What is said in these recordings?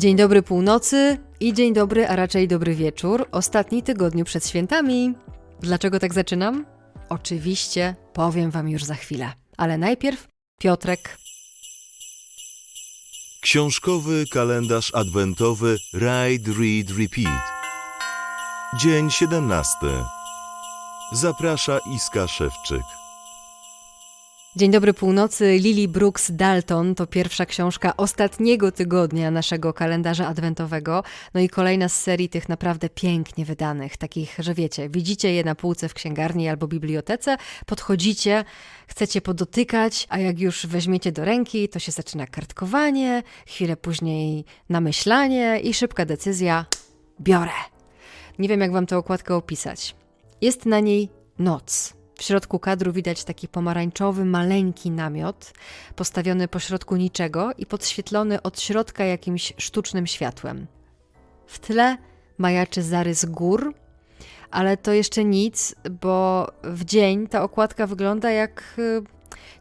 Dzień dobry północy i dzień dobry, a raczej dobry wieczór. Ostatni tygodniu przed świętami. Dlaczego tak zaczynam? Oczywiście powiem Wam już za chwilę. Ale najpierw Piotrek. Książkowy kalendarz adwentowy Ride, Read, Repeat. Dzień 17. Zaprasza Iska Szewczyk. Dzień dobry północy. Lily Brooks Dalton to pierwsza książka ostatniego tygodnia naszego kalendarza adwentowego. No i kolejna z serii tych naprawdę pięknie wydanych, takich, że wiecie, widzicie je na półce w księgarni albo bibliotece, podchodzicie, chcecie podotykać, a jak już weźmiecie do ręki, to się zaczyna kartkowanie, chwilę później namyślanie i szybka decyzja: biorę. Nie wiem, jak wam tę okładkę opisać. Jest na niej noc. W środku kadru widać taki pomarańczowy, maleńki namiot, postawiony pośrodku niczego i podświetlony od środka jakimś sztucznym światłem. W tle majaczy zarys gór, ale to jeszcze nic, bo w dzień ta okładka wygląda jak y,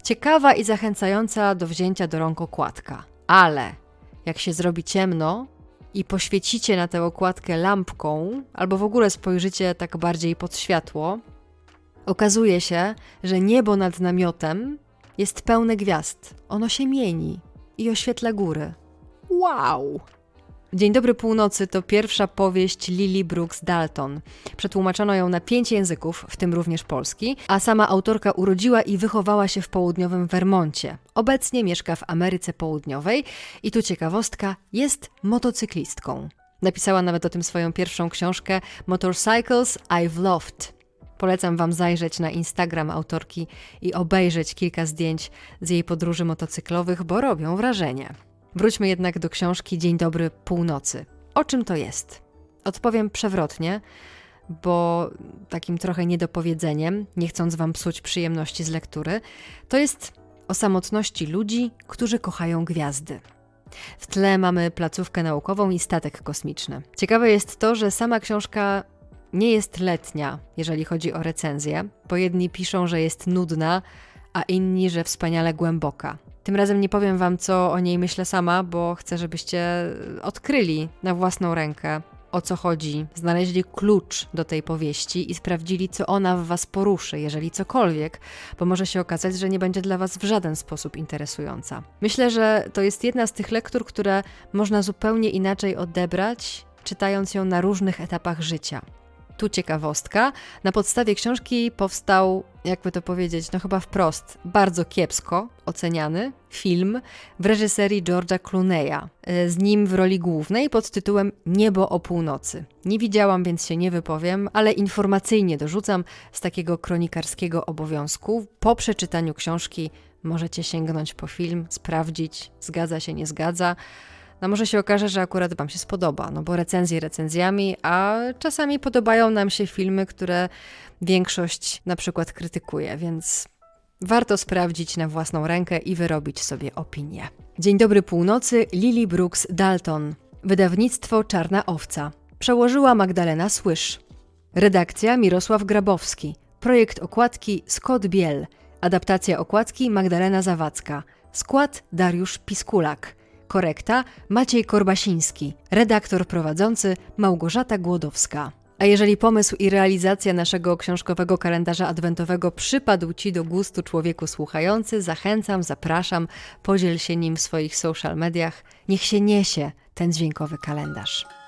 ciekawa i zachęcająca do wzięcia do rąk okładka. Ale jak się zrobi ciemno i poświecicie na tę okładkę lampką, albo w ogóle spojrzycie tak bardziej pod światło, Okazuje się, że niebo nad namiotem jest pełne gwiazd. Ono się mieni i oświetla góry. Wow! Dzień dobry północy to pierwsza powieść Lily Brooks Dalton. Przetłumaczono ją na pięć języków, w tym również polski, a sama autorka urodziła i wychowała się w południowym Vermoncie. Obecnie mieszka w Ameryce Południowej i tu ciekawostka, jest motocyklistką. Napisała nawet o tym swoją pierwszą książkę Motorcycles I've Loved. Polecam Wam zajrzeć na Instagram autorki i obejrzeć kilka zdjęć z jej podróży motocyklowych, bo robią wrażenie. Wróćmy jednak do książki Dzień dobry północy. O czym to jest? Odpowiem przewrotnie, bo takim trochę niedopowiedzeniem, nie chcąc Wam psuć przyjemności z lektury, to jest o samotności ludzi, którzy kochają gwiazdy. W tle mamy placówkę naukową i statek kosmiczny. Ciekawe jest to, że sama książka nie jest letnia, jeżeli chodzi o recenzję, bo jedni piszą, że jest nudna, a inni, że wspaniale głęboka. Tym razem nie powiem Wam, co o niej myślę sama, bo chcę, żebyście odkryli na własną rękę, o co chodzi, znaleźli klucz do tej powieści i sprawdzili, co ona w Was poruszy, jeżeli cokolwiek, bo może się okazać, że nie będzie dla Was w żaden sposób interesująca. Myślę, że to jest jedna z tych lektur, które można zupełnie inaczej odebrać, czytając ją na różnych etapach życia. Tu ciekawostka. Na podstawie książki powstał, jakby to powiedzieć, no chyba wprost, bardzo kiepsko oceniany film w reżyserii George'a Clooney'a. Z nim w roli głównej pod tytułem Niebo o północy. Nie widziałam, więc się nie wypowiem, ale informacyjnie dorzucam z takiego kronikarskiego obowiązku. Po przeczytaniu książki możecie sięgnąć po film, sprawdzić, zgadza się, nie zgadza. No może się okaże, że akurat Wam się spodoba, no bo recenzje recenzjami, a czasami podobają nam się filmy, które większość na przykład krytykuje, więc warto sprawdzić na własną rękę i wyrobić sobie opinię. Dzień dobry północy, Lily Brooks Dalton. Wydawnictwo Czarna Owca. Przełożyła Magdalena Słysz. Redakcja Mirosław Grabowski. Projekt okładki Scott Biel. Adaptacja okładki Magdalena Zawadzka. Skład Dariusz Piskulak. Korekta Maciej Korbasiński, redaktor prowadzący Małgorzata Głodowska. A jeżeli pomysł i realizacja naszego książkowego kalendarza adwentowego przypadł Ci do gustu człowieku słuchający, zachęcam, zapraszam, podziel się nim w swoich social mediach. Niech się niesie ten dźwiękowy kalendarz.